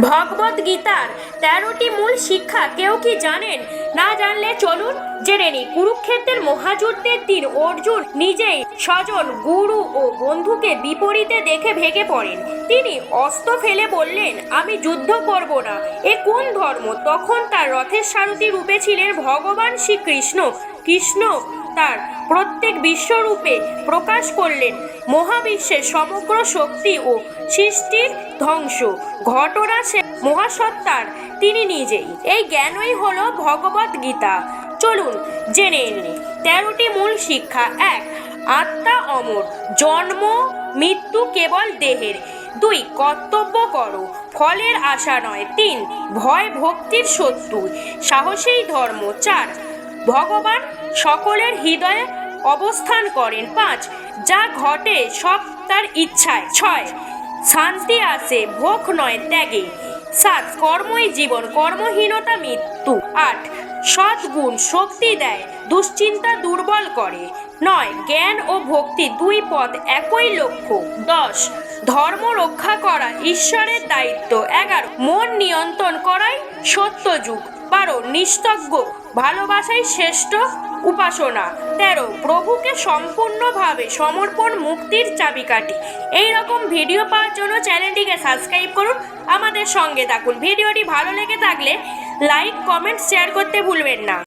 ভগবত গীতার তেরোটি মূল শিক্ষা কেউ কি জানেন? না জানলে চলুন জেনে নিই। কুরুক্ষেত্রের মহাযুদ্ধের দিন অর্জুন নিজেই স্বজন, গুরু ও বন্ধুকে বিপরীতে দেখে ভেঙে পড়েন। তিনি অস্ত্র ফেলে বললেন, আমি যুদ্ধ করব না। এ কোন ধর্ম? তখন তার রথের সারথি রূপে ছিলেন ভগবান শ্রীকৃষ্ণ। কৃষ্ণ তার প্রত্যেক বিশ্বরূপে প্রকাশ করলেন মহাবিশ্বের সমগ্র শক্তি ও সৃষ্টির ধ্বংস। ঘটনা সে মহাসত্তার তিনি নিজেই। এই জ্ঞানই হল ভগবত গীতা। চলুন জেনে নিই। তেরোটি মূল শিক্ষা। এক, আত্মা অমর। জন্ম, মৃত্যু কেবল দেহের। দুই, কর্তব্য করো। ফলের আশা নয়। তিন, ভয় ভক্তির শত্রু। সাহসী ধর্ম। চার, ভগবান সকলের হৃদয়ে অবস্থান করেন। পাঁচ, যা ঘটে সব তার ইচ্ছায়। ছয়, শান্তি আসে, ভোগ নয়, ত্যাগে। সাত, কর্মই জীবন, কর্মহীনতা মৃত্যু। আট, সদ্গুণ শক্তি দেয়, দুশ্চিন্তা দুর্বল করে। নয়, জ্ঞান ও ভক্তি দুই পথ একই লক্ষ্য। দশ ধর্ম রক্ষা করা ঈশ্বরের দায়িত্ব। এগারো, মন নিয়ন্ত্রণ করাই সত্যযুগ বারো নিস্তজ্ঞ ভালোবাসাই শ্রেষ্ঠ উপাসনা। তেরো, প্রভুকে সম্পূর্ণভাবে সমর্পণ মুক্তির চাবিকাঠি। এই রকম ভিডিও পাওয়ার জন্য চ্যানেলটিকে সাবস্ক্রাইব করুন, আমাদের সঙ্গে থাকুন। ভিডিওটি ভালো লেগে থাকলে লাইক, কমেন্ট, শেয়ার করতে ভুলবেন না।